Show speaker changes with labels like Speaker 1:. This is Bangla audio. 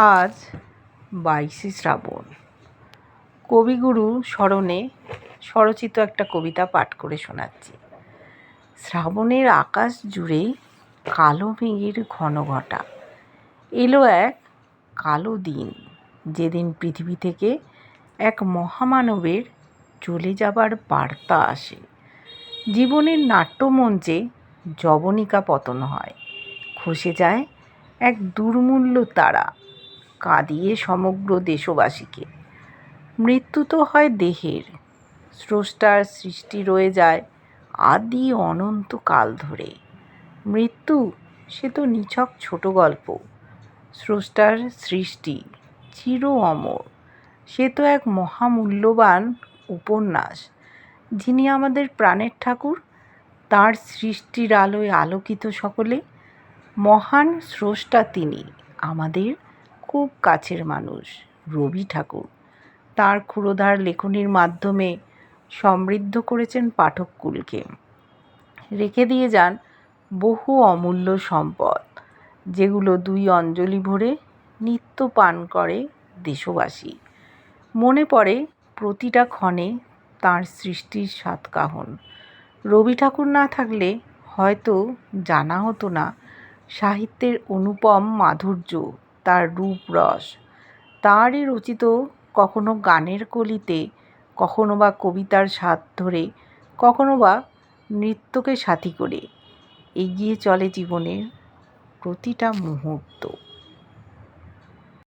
Speaker 1: আজ বাইশে শ্রাবণ। কবিগুরু স্মরণে স্বরচিত একটা কবিতা পাঠ করে শোনাচ্ছি। শ্রাবণের আকাশ জুড়ে কালো মেঘের ঘন ঘটা। এলো এক কালো দিন, যেদিন পৃথিবী থেকে এক মহামানবের চলে যাবার বার্তা আসে। জীবনের নাট্যমঞ্চে যবনিকা পতন হয়। খসে যায় এক দুর্মূল্য তারা। কাঁদিয়ে সমগ্র দেশবাসীকে। মৃত্যু তো হয় দেহের। স্রষ্টার সৃষ্টি রয়ে যায় আদি অনন্ত কাল ধরে। মৃত্যু, সে তো নিছক ছোট গল্প। স্রষ্টার সৃষ্টি চির অমর। সে তো এক মহামূল্যবান উপন্যাস। যিনি আমাদের প্রাণের ঠাকুর, তার সৃষ্টির আলোয় আলোকিত সকলে। মহান স্রষ্টা তিনি আমাদের খুব কাছের মানুষ, রবি ঠাকুর। তার ক্ষুরোধার লেখনির মাধ্যমে সমৃদ্ধ করেছেন পাঠককুলকে। রেখে দিয়ে যান বহু অমূল্য সম্পদ, যেগুলো দুই অঞ্জলি ভরে নিত্য পান করে দেশবাসী। মনে পড়ে প্রতিটা ক্ষণে তার সৃষ্টির সাতকাহন রবি ঠাকুর না থাকলে হয়তো জানা হতো না সাহিত্যের অনুপম মাধুর্য তার রূপ রস। তাঁরই রচিত কখনো গানের কলিতে, কখনো বা কবিতার স্বাদ ধরে, কখনো বা নৃত্যকে সাথী করে। এগিয়ে চলে জীবনের প্রতিটা মুহূর্ত।